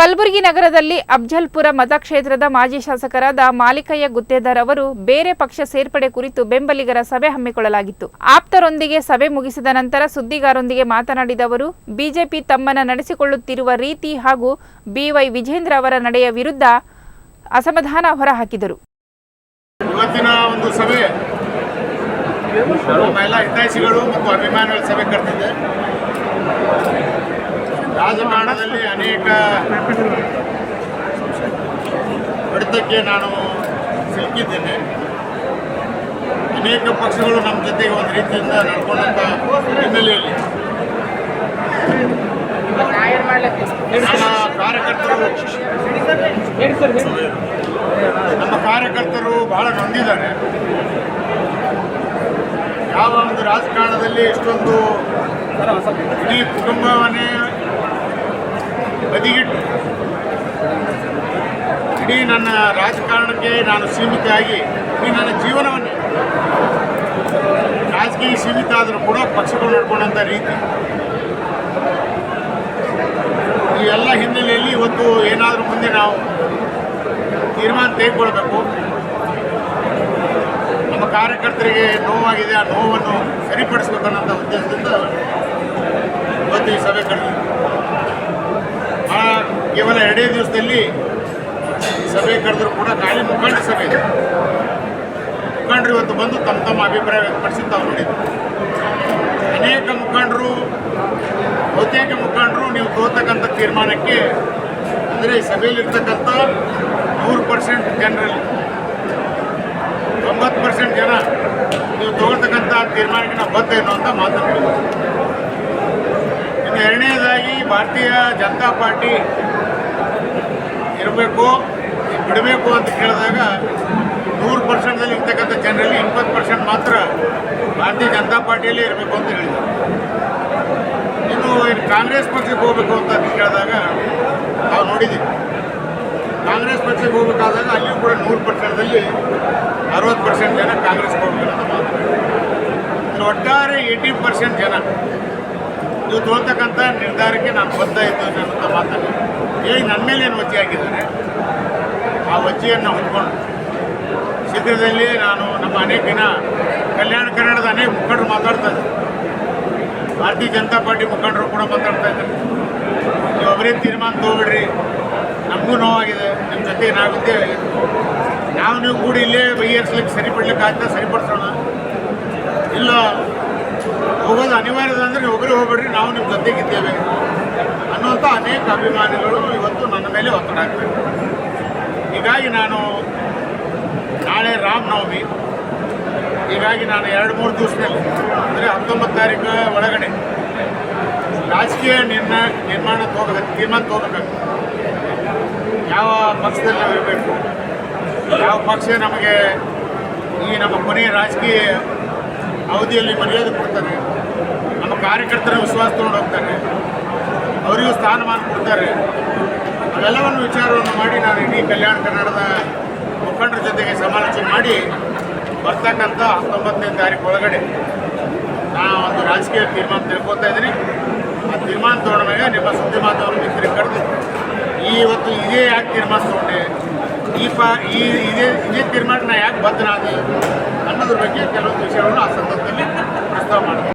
ಕಲಬುರಗಿ ನಗರದಲ್ಲಿ ಅಫ್ಜಲ್ಪುರ ಮತಕ್ಷೇತ್ರದ ಮಾಜಿ ಶಾಸಕರಾದ ಮಾಲಿಕಯ್ಯ ಗುತ್ತೇದಾರ್ ಅವರು ಬೇರೆ ಪಕ್ಷ ಸೇರ್ಪಡೆ ಕುರಿತು ಬೆಂಬಲಿಗರ ಸಭೆ ಹಮ್ಮಿಕೊಳ್ಳಲಾಗಿತ್ತು. ಆಪ್ತರೊಂದಿಗೆ ಸಭೆ ಮುಗಿಸಿದ ನಂತರ ಸುದ್ದಿಗಾರರೊಂದಿಗೆ ಮಾತನಾಡಿದ ಅವರು, ಬಿಜೆಪಿ ತಮ್ಮನ್ನ ನಡೆಸಿಕೊಳ್ಳುತ್ತಿರುವ ರೀತಿ ಹಾಗೂ ಬಿವೈ ವಿಜೇಂದ್ರ ಅವರ ನಡೆಯ ವಿರುದ್ಧ ಅಸಮಾಧಾನ ಹೊರಹಾಕಿದರು. ರಾಜಕಾರಣದಲ್ಲಿ ಅನೇಕ ಹೊಡೆತಕ್ಕೆ ನಾನು ಸಿಕ್ಕಿದ್ದೇನೆ. ಅನೇಕ ಪಕ್ಷಗಳು ನಮ್ಮ ಜೊತೆಗೆ ಒಂದು ರೀತಿಯಿಂದ ನಡ್ಕೊಂಡಂಥ ಹಿನ್ನೆಲೆಯಲ್ಲಿ. ನಮ್ಮ ಕಾರ್ಯಕರ್ತರು ನಮ್ಮ ಕಾರ್ಯಕರ್ತರು ಬಹಳ ನೊಂದಿದ್ದಾರೆ. ಯಾವ ಒಂದು ರಾಜಕಾರಣದಲ್ಲಿ ಇಷ್ಟೊಂದು ಇಡೀ ಕುಟುಂಬವನ್ನೇ ಬದಿಗಿಟ್ಟು. ಇಡೀ ನನ್ನ ರಾಜಕಾರಣಕ್ಕೆ ನಾನು ಸೀಮಿತ ಆಗಿ ಇಡೀ ನನ್ನ ಜೀವನವನ್ನೇ ರಾಜಕೀಯ ಸೀಮಿತ ಆದರೂ ಕೂಡ ಪಕ್ಷಗಳು ನಡ್ಕೊಂಡಂಥ ರೀತಿ. ಈ ಎಲ್ಲ ಹಿನ್ನೆಲೆಯಲ್ಲಿ ಇವತ್ತು ಏನಾದರೂ ಮುಂದೆ ನಾವು ತೀರ್ಮಾನ ತೆಗೆದುಕೊಳ್ಬೇಕು. ನಮ್ಮ ಕಾರ್ಯಕರ್ತರಿಗೆ ನೋವಾಗಿದೆ, ಆ ನೋವನ್ನು ಸರಿಪಡಿಸ್ಬೇಕನ್ನೋಂಥ ಉದ್ದೇಶದಿಂದ ಇವತ್ತು ಈ ಸಭೆ ಕರೆದಿದೆ ಆ ಕೇವಲ ಎರಡೇ ದಿವಸದಲ್ಲಿ ಸಭೆ ಕರೆದರೂ ಕೂಡ ಖಾಲಿ ಮುಖಂಡ ಸಭೆ ಇದೆ. ಮುಖಂಡರು ಇವತ್ತು ಬಂದು ತಮ್ಮ ತಮ್ಮ ಅಭಿಪ್ರಾಯ ವ್ಯಕ್ತಪಡಿಸಿ ತಾವು ನೋಡಿದ್ರು ಅನೇಕ ಮುಖಂಡರು, ಬಹುತೇಕ ಮುಖಂಡರು ನೀವು ತೋರ್ತಕ್ಕಂಥ ತೀರ್ಮಾನಕ್ಕೆ ಅಂದರೆ ಈ ಸಭೆಯಲ್ಲಿರ್ತಕ್ಕಂಥ ನೂರು ಪರ್ಸೆಂಟ್ ಜನರಲ್ಲಿ ತೊಂಬತ್ತು ಪರ್ಸೆಂಟ್ ಜನ ನೀವು ತಗೊಳ್ತಕ್ಕಂಥ ತೀರ್ಮಾನಕ್ಕೆ ನಾವು ಬದ್ಧ ಅಂತ ಮಾತನಾಡಿದ್ದೀವಿ ಇನ್ನು ಎರಡನೇದಾಗಿ ಭಾರತೀಯ ಜನತಾ ಪಾರ್ಟಿ ಇರಬೇಕು, ಬಿಡಬೇಕು ಅಂತ ಕೇಳಿದಾಗ ನೂರು ಪರ್ಸೆಂಟ್ದಲ್ಲಿ ಇರ್ತಕ್ಕಂಥ ಜನರಲ್ಲಿ ಇಪ್ಪತ್ತು ಪರ್ಸೆಂಟ್ ಮಾತ್ರ ಭಾರತೀಯ ಜನತಾ ಪಾರ್ಟಿಯಲ್ಲಿ ಇರಬೇಕು ಅಂತ ಹೇಳಿದರು. ಇನ್ನು ಇನ್ನು ಕಾಂಗ್ರೆಸ್ ಪಕ್ಷಕ್ಕೆ ಹೋಗಬೇಕು ಅಂತ ಕೇಳಿದಾಗ ನಾವು ನೋಡಿದ್ದೀವಿ. ಕಾಂಗ್ರೆಸ್ ಪಕ್ಷಕ್ಕೆ ಹೋಗಬೇಕಾದಾಗ ಅಲ್ಲಿಯೂ ಕೂಡ ನೂರು ಪರ್ಸೆಂಟಲ್ಲಿ ಅರವತ್ತು ಪರ್ಸೆಂಟ್ ಜನ ಕಾಂಗ್ರೆಸ್ಗೆ ಹೋಗ್ಬೇಕು ಅಂತ ಮಾತು. ಒಟ್ಟಾರೆ ಏಯ್ಟಿ ಪರ್ಸೆಂಟ್ ಜನ ನೀವು ತೋರ್ತಕ್ಕಂಥ ನಿರ್ಧಾರಕ್ಕೆ ನಾನು ಬದ್ಧ ಇದ್ದೇನೆ ಅನ್ನೋಂಥ ಮಾತನ್ನು ಹೇಳಿ ನನ್ನ ಮೇಲೆ ಏನು ವಜ್ಜೆ ಹಾಕಿದ್ದಾರೆ? ಆ ವಜ್ಜೆಯನ್ನು ಹೊಂದ್ಕೊಂಡು. ಶೀಘ್ರದಲ್ಲಿ ನಾನು ನಮ್ಮ ಅನೇಕ ದಿನ ಕಲ್ಯಾಣ ಕನ್ನಡದ ಅನೇಕ ಮುಖಂಡರು ಮಾತಾಡ್ತಾ ಇದ್ದಾರೆ. ಭಾರತೀಯ ಜನತಾ ಪಾರ್ಟಿ ಮುಖಂಡರು ಕೂಡ ಮಾತಾಡ್ತಾ ಇದ್ದಾರೆ. ನೀವು ಅವರೇ ತೀರ್ಮಾನ ತೊಗೊಬಿಡ್ರಿ ನಮಗೂ ನೋವಾಗಿದೆ. ನಿಮ್ಮ ಜೊತೆ ನಾವಿದ್ದೇವೆ ನಾವು ನೀವು ಕೂಡ ಇಲ್ಲೇ ಬಗೆಹರಿಸ್ಲಿಕ್ಕೆ ಸರಿಪಡ್ಲಿಕ್ಕೆ ಆಗ್ತದೆ ಸರಿಪಡಿಸೋಣ. ಇಲ್ಲ ಹೋಗೋದು ಅನಿವಾರ್ಯದ ಅಂದರೆ ಒಬ್ಬರು ಹೋಗ್ಬಿಡ್ರಿ, ನಾವು ನಿಮ್ಮ ಜೊತೆಗಿದ್ದೇವೆ ಅನ್ನುವಂಥ ಅನೇಕ ಅಭಿಮಾನಿಗಳು ಇವತ್ತು ನನ್ನ ಮೇಲೆ ಒತ್ತಡ ಆಗ್ತದೆ ಹೀಗಾಗಿ ನಾನು ನಾಳೆ ರಾಮನವಮಿ. ಹೀಗಾಗಿ ನಾನು ಎರಡು ಮೂರು ದಿವಸದಲ್ಲಿ, ಅಂದರೆ ಹತ್ತೊಂಬತ್ತು ತಾರೀಕು ಒಳಗಡೆ ರಾಜಕೀಯ ನಿರ್ಣಯ ನಿರ್ಮಾಣ ತಗೋಬೇಕು, ತೀರ್ಮಾನ ತೋಗಬೇಕು. ಯಾವ ಪಕ್ಷದಲ್ಲಿ ನಾವು ಇರಬೇಕು, ಯಾವ ಪಕ್ಷ ನಮಗೆ ಈ ನಮ್ಮ ಕೊನೆಯ ರಾಜಕೀಯ ಅವಧಿಯಲ್ಲಿ ಮರ್ಯಾದೆ ಕೊಡ್ತಾರೆ ನಮ್ಮ ಕಾರ್ಯಕರ್ತರ ವಿಶ್ವಾಸ ತಗೊಂಡು ಹೋಗ್ತಾರೆ. ಅವರಿಗೂ ಸ್ಥಾನಮಾನ ಕೊಡ್ತಾರೆ. ಅವೆಲ್ಲವನ್ನು ವಿಚಾರವನ್ನು ಮಾಡಿ ನಾನು ಇಡೀ ಕಲ್ಯಾಣ ಕನ್ನಡದ ಮುಖಂಡರ ಜೊತೆಗೆ ಸಮಾಲೋಚನೆ ಮಾಡಿ ಬರ್ತಕ್ಕಂಥ ಹತ್ತೊಂಬತ್ತನೇ ತಾರೀಕು ಒಳಗಡೆ ನಾನು ಒಂದು ರಾಜಕೀಯ ತೀರ್ಮಾನ ತಿಳ್ಕೊತಾ ಇದ್ದೀನಿ. ಆ ತೀರ್ಮಾನ ತೊಗೊಂಡ ಮೇಲೆ ನಿಮ್ಮ ಸುದ್ದಿ ಮಾಧ್ಯಮ ಮಿತ್ರ ಕರೆದು ಇವತ್ತು ಇದೇ ಯಾಕೆ ತೀರ್ಮಾನ ತೊಗೊಂಡೆ? ಈ ಪಾ, ಈ, ಇದೇ ಇದೇ ತೀರ್ಮಾನ ಯಾಕೆ ಬದ್ಧನಾದೆ ಅನ್ನೋದ್ರ ಬಗ್ಗೆ ಕೆಲವೊಂದು ವಿಷಯಗಳನ್ನು ಆ ಸಂದರ್ಭದಲ್ಲಿ ಪ್ರಸ್ತಾವ ಮಾಡಿದೆ